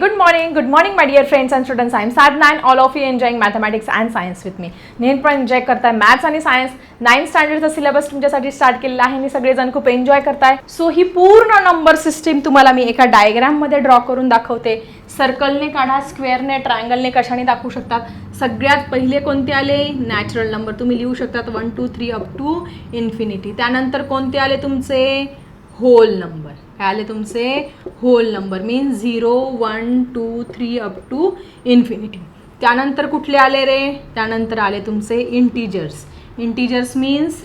Good morning, good morning, my dear friends and students. I am Sadna and all of you enjoying mathematics and science with me. नेहमी पण enjoy करताय maths आणि science ninth स्टँडर्डचा syllabus तुमच्यासाठी start केलेला आहे. आणि सगळेजण खूप एन्जॉय करताय. सो ही पूर्ण नंबर सिस्टीम तुम्हाला मी एका डायग्राममध्ये ड्रॉ करून दाखवते. सर्कलने काढा स्क्वेअरने ट्रायंगलने कशाने दाखवू शकतात सगळ्यात पहिले कोणते आले? नॅचरल नंबर तुम्ही लिहू शकतात one two three up to infinity त्यानंतर कोणते आले तुमचे? होल नंबर काय आले तुमचे whole number means zero one two three up to infinity त्यानंतर कुठले आले रे? त्यानंतर आले तुमचे integers integers means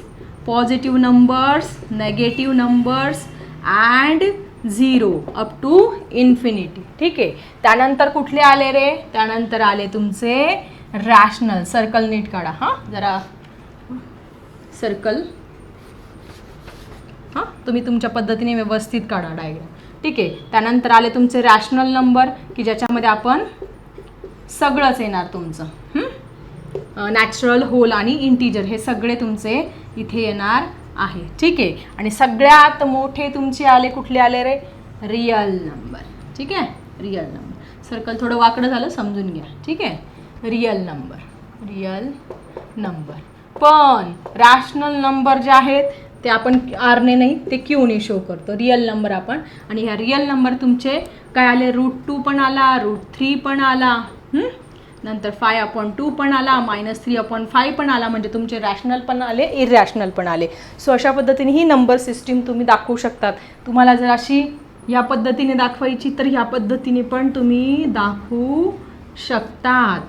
positive numbers negative numbers and zero up to infinity ठीक आहे? त्यानंतर कुठले आले रे? त्यानंतर आले तुमचे रॅशनल सर्कल नीट काढा हां? जरा सर्कल हां? तुम्ही तुमच्या पद्धतीने व्यवस्थित काढा डायग्राम ठीक आहे? त्यानंतर आले तुमचे रॅशनल नंबर की ज्याच्यामध्ये आपण सगळंच येणार तुमचं. नॅचरल होल आणि इंटीजर हे सगळे तुमचे इथे येणार आहे. ठीक आहे? आणि सगळ्यात मोठे तुमचे आले कुठले आले रे? रिअल नंबर ठीक आहे? रिअल नंबर सर्कल थोडं वाकडं झालं समजून घ्या. ठीक आहे? रिअल नंबर रिअल नंबर पण रॅशनल नंबर जे आहेत ते आपण आरने नाही ते क्यूने शो करतो. रिअल नंबर आपण. आणि ह्या रिअल नंबर तुमचे काय आले? रूट टू पण आला रूट थ्री पण आला नंतर फाय अपॉन टू पण आला मायनस थ्री अपॉन फाय पण आला म्हणजे तुमचे रॅशनल पण आले इरॅशनल पण आले. सो अशा पद्धतीने ही नंबर सिस्टीम तुम्ही दाखवू शकतात. तुम्हाला जर अशी या पद्धतीने दाखवायची तर ह्या पद्धतीने पण तुम्ही दाखवू शकतात.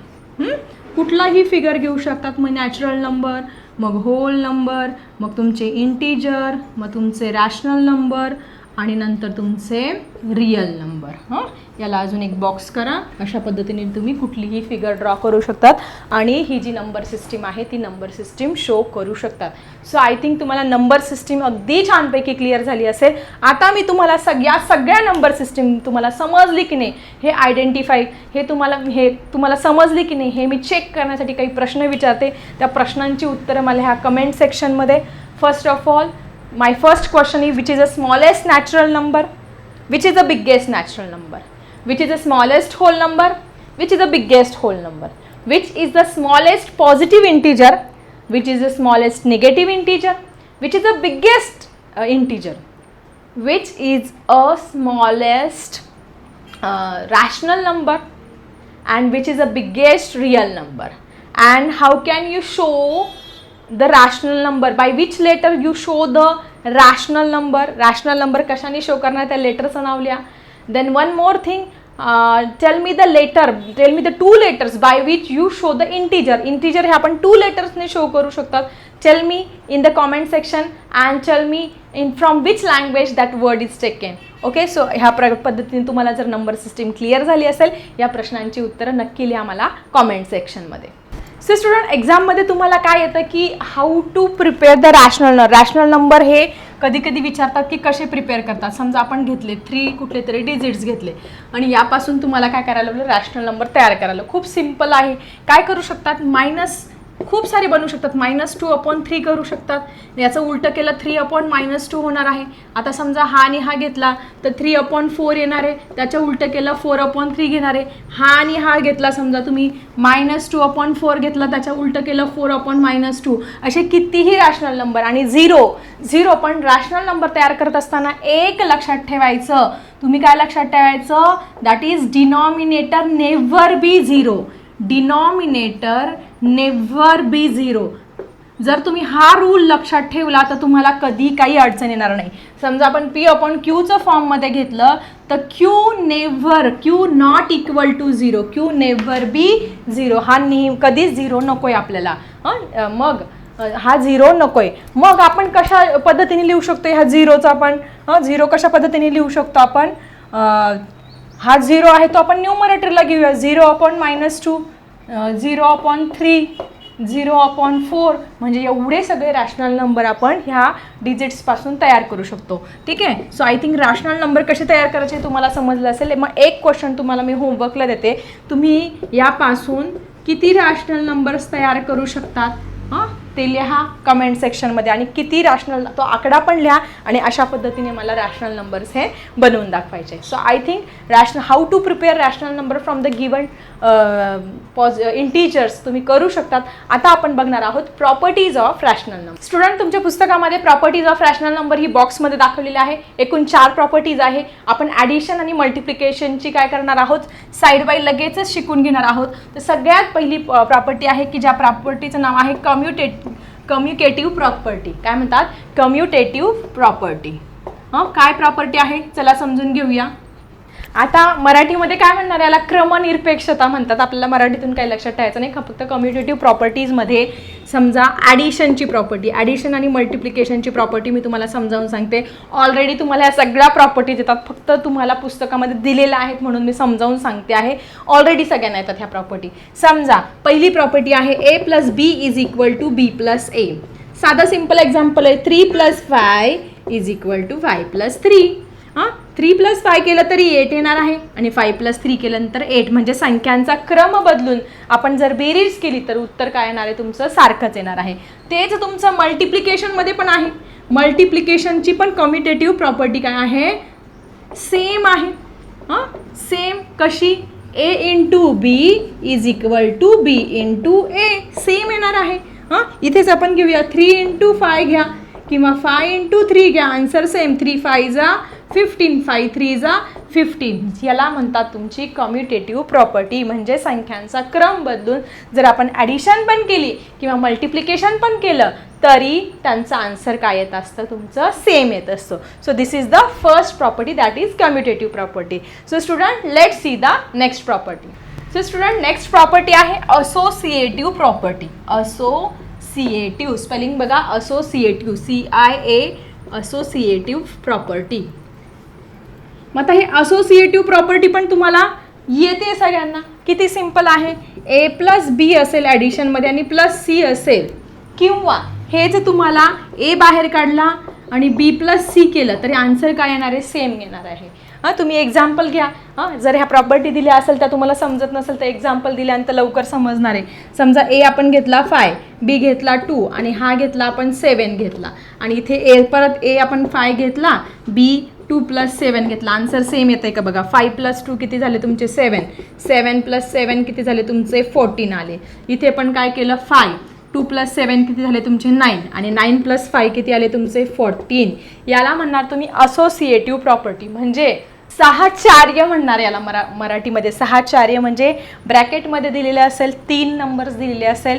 कुठलाही फिगर घेऊ शकतात मग नॅचरल नंबर मग होल नंबर मग तुमचे इंटीजर मग तुमचे रॅशनल नंबर आणि नंतर तुमचे रिअल नंबर हं? याला अजून एक बॉक्स करा. अशा पद्धतीने तुम्ही कुठलीही फिगर ड्रॉ करू शकतात. आणि ही जी नंबर सिस्टीम आहे ती नंबर सिस्टीम शो करू शकतात. सो आय थिंक तुम्हाला नंबर सिस्टीम अगदी छानपैकी क्लिअर झाली असेल. आता मी तुम्हाला सगळ्या सगळ्या नंबर सिस्टीम तुम्हाला समजली की नाही हे आयडेंटिफाय हे तुम्हाला हे तुम्हाला समजली की नाही हे मी चेक करण्यासाठी काही प्रश्न विचारते. त्या प्रश्नांची उत्तरं मला ह्या कमेंट सेक्शनमध्ये first of all my first question is which is the smallest natural number? Which is the biggest natural number? Which is the smallest whole number? Which is the biggest whole number? Which is the smallest positive integer? Which is the smallest negative integer? Which is the biggest uh, integer? Which is a smallest uh, rational number? And which is the biggest real number? And how can you show the rational number by which letter you show the rational number rational number कशाने show करणार? त्या लेटरचं नाव लिहा. Then one more thing tell me the letter tell me the two letters by which you show the integer integer हे आपण two लेटर्सने show करू शकतात tell me in the comment section and tell me in from which language that word is taken okay so ह्या प्र पद्धतीने तुम्हाला जर नंबर सिस्टीम क्लिअर झाली असेल या प्रश्नांची उत्तरं नक्की लिहा मला कॉमेंट सेक्शनमध्ये सो स्टुडंट एक्झाममध्ये तुम्हाला काय येतं की how to prepare the rational number rational number हे कधी कधी विचारतात की कसे प्रिपेअर करतात? समजा आपण घेतले थ्री कुठले तरी डिजिट्स घेतले. आणि यापासून तुम्हाला काय करायला लागलं? रॅशनल नंबर तयार करायला खूप सिंपल आहे. काय करू शकतात? मायनस खूप सारे बनू शकतात. मायनस टू अपॉन थ्री करू शकतात. याचं उलटं केलं थ्री अपॉन मायनस टू होणार आहे. आता समजा हा आणि हा घेतला तर थ्री अपॉन फोर येणार आहे. त्याच्या उलटं केलं फोर अपॉन थ्री घेणार आहे. हा आणि हा घेतला समजा तुम्ही मायनस टू अपॉन फोर घेतला त्याच्या उलटं केलं फोर अपॉन मायनस टू असे कितीही रॅशनल नंबर आणि झिरो झिरो पण रॅशनल नंबर तयार करत असताना एक लक्षात ठेवायचं. तुम्ही काय लक्षात ठेवायचं? That is denominator never be zero denominator never be zero जर तुम्ही हा रूल लक्षात ठेवला तर तुम्हाला कधी काही अडचण येणार नाही. समजा आपण पी अपॉन क्यूचं फॉर्ममध्ये घेतलं तर Q never Q not equal to zero Q never be zero हा नेहमी कधीच झिरो नको आहे आपल्याला. हं? मग हा झिरो नको आहे मग आपण कशा पद्धतीने लिहू शकतो ह्या झिरोचा आपण? हां? झिरो कशा पद्धतीने लिहू शकतो आपण? हा झिरो आहे तो आपण न्यूमरेटरला घेऊया. Zero upon minus two zero upon three zero upon four म्हणजे एवढे सगळे रॅशनल नंबर आपण ह्या डिजिट्सपासून तयार करू शकतो. ठीक आहे? So I think rational number कसे तयार करायचे तुम्हाला समजलं असेल. मग एक क्वेश्चन तुम्हाला मी होमवर्कला देते. तुम्ही यापासून किती रॅशनल नंबर्स तयार करू शकतात? ते लिहा कमेंट सेक्शनमध्ये आणि किती रॅशनल तो आकडा पण लिहा आणि अशा पद्धतीने मला रॅशनल नंबर्स हे बनवून दाखवायचे. So I think rational how to prepare rational number from the given pause integers तुम्ही करू शकतात. आता आपण बघणार आहोत properties of rational number student तुमच्या पुस्तकामध्ये प्रॉपर्टीज ऑफ रॅशनल नंबर ही बॉक्समध्ये दाखवलेली आहे. एकूण चार प्रॉपर्टीज आहे. आपण ॲडिशन आणि मल्टिप्लिकेशनची काय करणार आहोत? साईड बाय लगेचच शिकून घेणार आहोत. तर सगळ्यात पहिली प्रॉपर्टी आहे की ज्या प्रॉपर्टीचं नाव आहे कम्युटेट कम्युकेटिव्ह प्रॉपर्टी. काय म्हणतात? Commutative property. हां? काय प्रॉपर्टी आहे? चला समजून घेऊया. आता मराठीमध्ये काय म्हणणार याला क्रमनिरपेक्षता म्हणतात. आपल्याला मराठीतून काही लक्षात ठेवायचं नाही. का फक्त कम्युटेटिव्ह प्रॉपर्टीजमध्ये समजा ॲडिशनची प्रॉपर्टी ॲडिशन आणि मल्टिप्लिकेशनची प्रॉपर्टी मी तुम्हाला समजावून सांगते. ऑलरेडी तुम्हाला या सगळ्या प्रॉपर्टीज येतात. फक्त तुम्हाला पुस्तकामध्ये दिलेल्या आहेत म्हणून मी समजावून सांगते आहे. ऑलरेडी सगळ्यांना येतात ह्या प्रॉपर्टी समजा पहिली प्रॉपर्टी आहे A plus B is equal to B plus A साधं सिंपल एक्झाम्पल आहे. Three plus five is equal to five plus three three plus five केलं तरी एट येणार आहे आणि फाय प्लस थ्री केल्यानंतर एट. म्हणजे संख्यांचा क्रम बदलून आपण जर बेरीज केली तर उत्तर काय येणार आहे? तुमचं सारखंच येणार आहे. तेच तुमचं मल्टिप्लिकेशनमध्ये पण आहे. मल्टिप्लिकेशनची पण कम्युटेटिव्ह प्रॉपर्टी काय आहे? सेम आहे. हां? सेम कशी? A into B is equal to B into A same येणार आहे. हां? इथेच आपण घेऊया. थ्री इंटू फाय घ्या किंवा फाय इंटू थ्री घ्या. आन्सर सेम थ्री फाय जा फिफ्टीन फाय थ्री जा फिफ्टीन याला म्हणतात तुमची कम्युटेटिव्ह प्रॉपर्टी म्हणजे संख्यांचा क्रम बदलून जर आपण ॲडिशन पण केली किंवा मल्टिप्लिकेशन पण केलं तरी त्यांचं आन्सर काय येत असतं? तुमचं सेम येत असतं. So this is the first property that is commutative property so student let see the next property so student next property आहे असोसिएटिव्ह प्रॉपर्टी असोसिएटिव्ह स्पेलिंग बघा associative C I A associative property मग आता हे associative property पण तुम्हाला येते सगळ्यांना. किती सिंपल आहे? ए प्लस बी असेल ॲडिशनमध्ये आणि प्लस सी असेल. किंवा हेच तुम्हाला ए बाहेर काढला आणि बी प्लस सी केलं तरी आन्सर काय येणार आहे? सेम येणार आहे. हां तुम्ही एक्झाम्पल घ्या. हां जर ह्या प्रॉपर्टी दिल्या असेल त्या तुम्हाला समजत नसेल तर एक्झाम्पल दिल्यानंतर लवकर समजणार आहे. समजा ए आपण घेतला फाय बी घेतला टू आणि हा घेतला आपण सेवन घेतला. आणि इथे ए परत ए आपण फाय घेतला बी टू प्लस सेवन घेतला. आन्सर सेम येतं आहे का बघा? फाय प्लस टू किती झाले तुमचे? सेवन सेवन प्लस सेवन किती झाले तुमचे? फोर्टीन आले. इथे पण काय केलं? फाय टू प्लस सेवन किती झाले तुमचे? नाईन आणि नाईन प्लस फाय किती आले तुमचे? फोर्टीन याला म्हणणार तुम्ही असोसिएटिव्ह प्रॉपर्टी म्हणजे सहाचार्य म्हणणार याला मरा मराठीमध्ये. सहाचार्य म्हणजे ब्रॅकेटमध्ये दिलेले असेल तीन नंबर्स दिलेले असेल.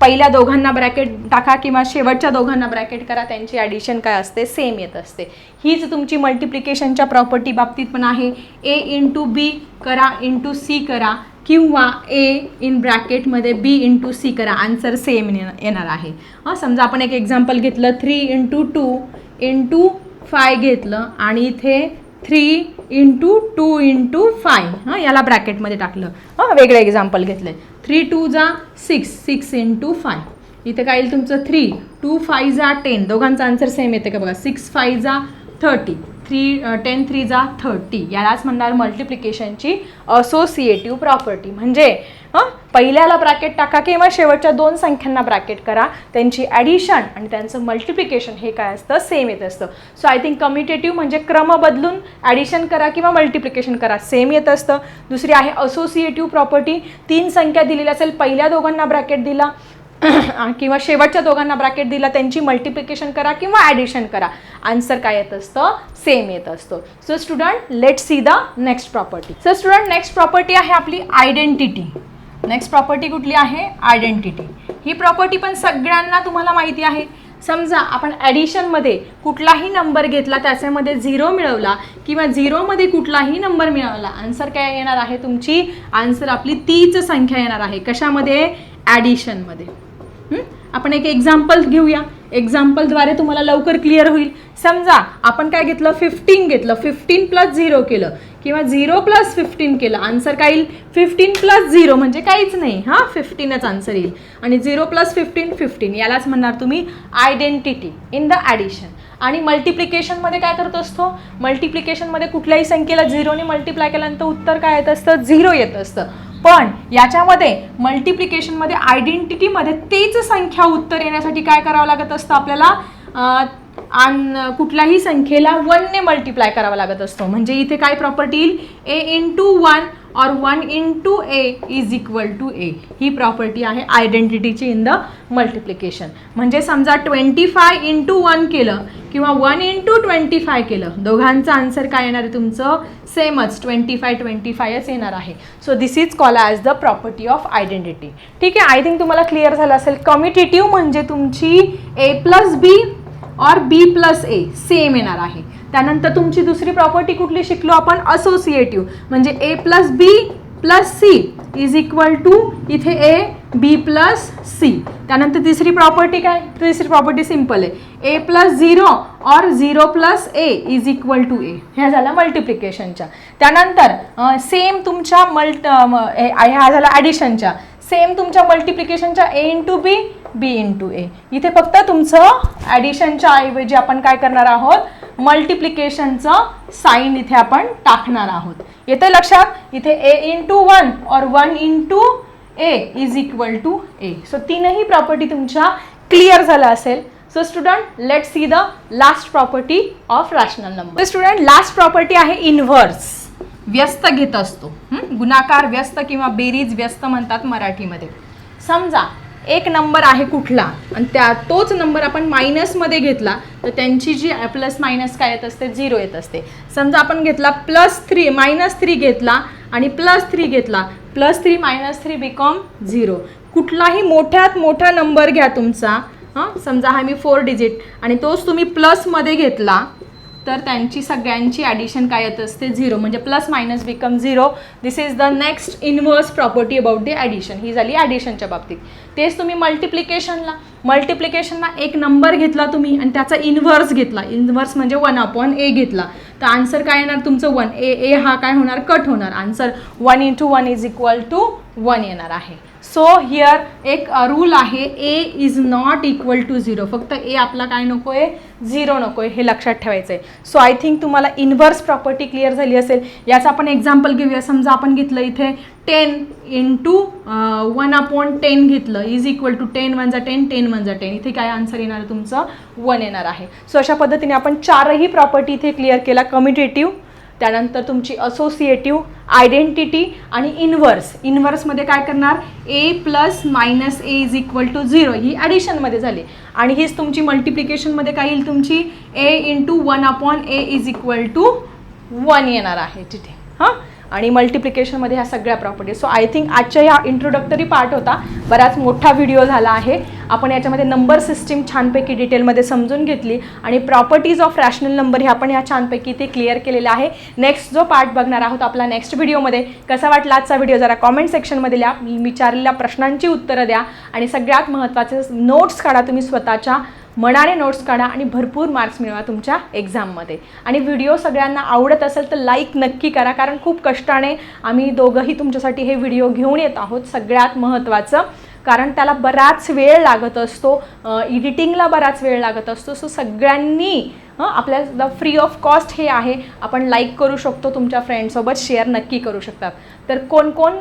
पहिल्या दोघांना ब्रॅकेट टाका किंवा शेवटच्या दोघांना ब्रॅकेट करा त्यांची ॲडिशन काय असते? सेम येत असते. हीच तुमची मल्टिप्लिकेशनच्या प्रॉपर्टी बाबतीत पण आहे. ए इंटू बी करा इंटू सी करा किंवा ए इन ब्रॅकेटमध्ये बी इंटू सी करा. आन्सर सेम येणार आहे. हां समजा आपण एक एक्झाम्पल घेतलं. Three into two into five घेतलं आणि इथे three into two into five. हां याला ब्रॅकेटमध्ये टाकलं. हां वेगळं एक्झाम्पल घेतलं आहे थ्री टू जा सिक्स सिक्स इंटू फाय. इथं काय येईल तुमचं? थ्री. टू फाय जा टेन. दोघांचा आन्सर सेम येते का बघा? सिक्स फाय जा थर्टी. थ्री टेन थ्री जा थर्टी. यालाच म्हणणार मल्टिप्लिकेशनची असोसिएटिव्ह प्रॉपर्टी म्हणजे हां? पहिल्याला ब्रॅकेट टाका किंवा शेवटच्या दोन संख्यांना ब्रॅकेट करा. त्यांची ॲडिशन आणि त्यांचं मल्टिप्लिकेशन हे काय असतं? सेम येत असतं. सो आय थिंक कम्युटेटिव्ह म्हणजे क्रम बदलून ॲडिशन करा किंवा मल्टिप्लिकेशन करा. सेम येत असतं. दुसरी आहे असोसिएटिव्ह प्रॉपर्टी तीन संख्या दिलेली असेल पहिल्या दोघांना ब्रॅकेट दिला. किंवा शेवटच्या दोघांना ब्रॅकेट दिला त्यांची मल्टिप्लिकेशन करा किंवा ॲडिशन करा. आन्सर काय येत असतं? सेम येत असतं. So student let see the next property so student next property आहे आपली आयडेंटिटी नेक्स्ट प्रॉपर्टी कुठली आहे? आयडेंटिटी ही प्रॉपर्टी पण सगळ्यांना तुम्हाला माहिती आहे. समजा आपण ॲडिशनमध्ये कुठलाही नंबर घेतला त्याच्यामध्ये झिरो मिळवला किंवा झिरोमध्ये कुठलाही नंबर मिळवला आन्सर काय येणार आहे तुमची? आन्सर आपली तीच संख्या येणार आहे. कशामध्ये? ॲडिशनमध्ये आपण एक एक्झाम्पल घेऊया. एक्झाम्पलद्वारे तुम्हाला लवकर क्लिअर होईल. समजा आपण काय घेतलं? फिफ्टीन घेतलं. फिफ्टीन प्लस झिरो केलं. किंवा झिरो प्लस फिफ्टीन केलं. आन्सर काय येईल? फिफ्टीन प्लस झिरो म्हणजे काहीच नाही. हां फिफ्टीनच आन्सर येईल. आणि झिरो प्लस फिफ्टीन फिफ्टीन. यालाच म्हणणार तुम्ही आयडेंटिटी इन द ॲडिशन आणि मल्टिप्लिकेशनमध्ये काय करत असतो? मल्टिप्लिकेशनमध्ये कुठल्याही संख्येला झिरोने मल्टिप्लाय केल्यानंतर उत्तर काय येत असतं? झिरो येत असतं. पण याच्यामध्ये मल्टिप्लिकेशनमध्ये आयडेंटिटीमध्ये तेच संख्या उत्तर येण्यासाठी काय करावं लागत असतं आपल्याला? आणि कुठल्याही संख्येला वनने मल्टिप्लाय करावा लागत असतो. म्हणजे इथे काय प्रॉपर्टी येईल? ए टू वन और one into A is equal to A he property आहे आयडेंटिटीची इन द मल्टिप्लिकेशन म्हणजे समजा ट्वेंटी फाय इंटू वन केलं किंवा वन इंटू ट्वेंटी फाय केलं दोघांचं आन्सर काय येणार आहे तुमचं? सेमच ट्वेंटी फाय ट्वेंटी फायच येणार आहे. So this is call as the property of identity ठीक आहे? आय थिंक तुम्हाला क्लिअर झालं असेल. कम्युटेटिव्ह म्हणजे तुमची ए प्लस बी और बी प्लस ए सेम येणार आहे. त्यानंतर तुमची दुसरी प्रॉपर्टी कुठली शिकलो आपण? असोसिएटिव्ह म्हणजे A plus B plus C is equal to इथे ए बी प्लस सी त्यानंतर तिसरी प्रॉपर्टी काय? तिसरी प्रॉपर्टी सिंपल आहे. ए प्लस झिरो और zero plus A is equal to A ह्या झाल्या मल्टिप्लिकेशनच्या त्यानंतर सेम तुमच्या मल्ट ह्या झाल्या ॲडिशनच्या सेम तुमच्या मल्टिप्लिकेशनच्या ए इंटू बी बी इंटू ए इथे फक्त तुमचं ॲडिशनच्या ऐवजी आपण काय करणार आहोत? मल्टिप्लिकेशनचं साईन इथे आपण टाकणार आहोत. येते लक्षात? इथे ए इंटू वन और one into A is equal to A so तीनही प्रॉपर्टी तुमच्या क्लिअर झालं असेल. So student let see the last property of rational number student last property आहे इन्व्हर्स व्यस्त घेत असतो. गुणाकार व्यस्त किंवा बेरीज व्यस्त म्हणतात मराठीमध्ये. समजा एक नंबर आहे कुठला आणि त्या तोच नंबर आपण मायनसमध्ये घेतला तर त्यांची जी प्लस मायनस काय येत असते? झिरो येत असते. समजा आपण घेतला प्लस थ्री मायनस थ्री घेतला आणि प्लस थ्री घेतला plus three minus three become zero कुठलाही मोठ्यात मोठा नंबर घ्या तुमचा. हां? समजा हा मी फोर डिजिट आणि तोच तुम्ही प्लसमध्ये घेतला तर त्यांची सगळ्यांची ॲडिशन काय येत असते? झिरो म्हणजे plus minus become zero this is the next inverse property about the addition ही झाली ॲडिशनच्या बाबतीत. तेच तुम्ही मल्टिप्लिकेशनला मल्टिप्लिकेशनला एक नंबर घेतला तुम्ही आणि त्याचा इनव्हर्स घेतला. इनव्हर्स म्हणजे वन अपॉन ए घेतला. तर आन्सर काय येणार तुमचं? वन ए ए हा काय होणार? कट होणार. Answer one into one is equal to one येणार आहे. सो हिअर एक uh, रूल आहे A is not equal to zero फक्त ए आपला काय नको आहे झिरो नको आहे हे लक्षात ठेवायचं आहे सो आय थिंक तुम्हाला इन्व्हर्स प्रॉपर्टी क्लिअर झाली असेल. याचं आपण एक्झाम्पल घेऊया. समजा आपण घेतलं इथे ten into one upon ten घेतलं. Is equal to ten one ten ten one ten इथे काय आन्सर येणार आहे तुमचं? वन येणार आहे. सो अशा पद्धतीने आपण चारही प्रॉपर्टी इथे क्लिअर केला. कम्युटेटिव्ह त्यानंतर तुमची असोसिएटिव्ह आयडेंटिटी आणि इन्व्हर्स. इन्व्हर्समध्ये काय करणार? A plus minus A is equal to zero ही ॲडिशनमध्ये झाली. आणि हीच तुमची मल्टिप्लिकेशनमध्ये काय येईल तुमची? A into one upon A is equal to one येणार आहे तिथे. हां? आणि मल्टिप्लिकेशनमध्ये ह्या सगळ्या प्रॉपर्टी सो आय थिंक आजच्या ह्या इंट्रोडक्टरी पार्ट होता. बराच मोठा व्हिडिओ झाला आहे. आपण याच्यामध्ये नंबर सिस्टीम छानपैकी डिटेलमध्ये समजून घेतली आणि प्रॉपर्टीज ऑफ रॅशनल नंबर हे आपण ह्या छानपैकी ते क्लिअर केलेलं आहे. नेक्स्ट जो पार्ट बघणार आहोत आपला नेक्स्ट व्हिडिओमध्ये कसा वाटला आजचा व्हिडिओ जरा कॉमेंट सेक्शनमध्ये लिहा विचारलेल्या प्रश्नांची उत्तरं द्या आणि सगळ्यात महत्त्वाचे नोट्स काढा तुम्ही स्वतःच्या मनाने नोट्स काढा आणि भरपूर मार्क्स मिळवा तुमच्या एक्झाममध्ये आणि व्हिडिओ सगळ्यांना आवडत असेल तर लाईक नक्की करा कारण खूप कष्टाने आम्ही दोघंही तुमच्यासाठी हे व्हिडिओ घेऊन येत आहोत. सगळ्यात महत्त्वाचं कारण त्याला बराच वेळ लागत असतो एडिटिंगला बराच वेळ लागत असतो. सो सगळ्यांनी हं, आपल्याला फ्री ऑफ कॉस्ट हे आहे. आपण लाईक करू शकतो तुमच्या फ्रेंडसोबत शेअर नक्की करू शकतात. तर कोण कोण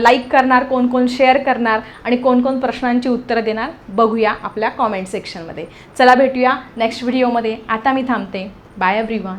लाईक करणार कोण कोण शेअर करणार आणि कोण कोण प्रश्नांची उत्तरं देणार बघूया आपल्या कॉमेंट सेक्शनमध्ये चला भेटूया नेक्स्ट व्हिडिओमध्ये आता मी थांबते. Bye every one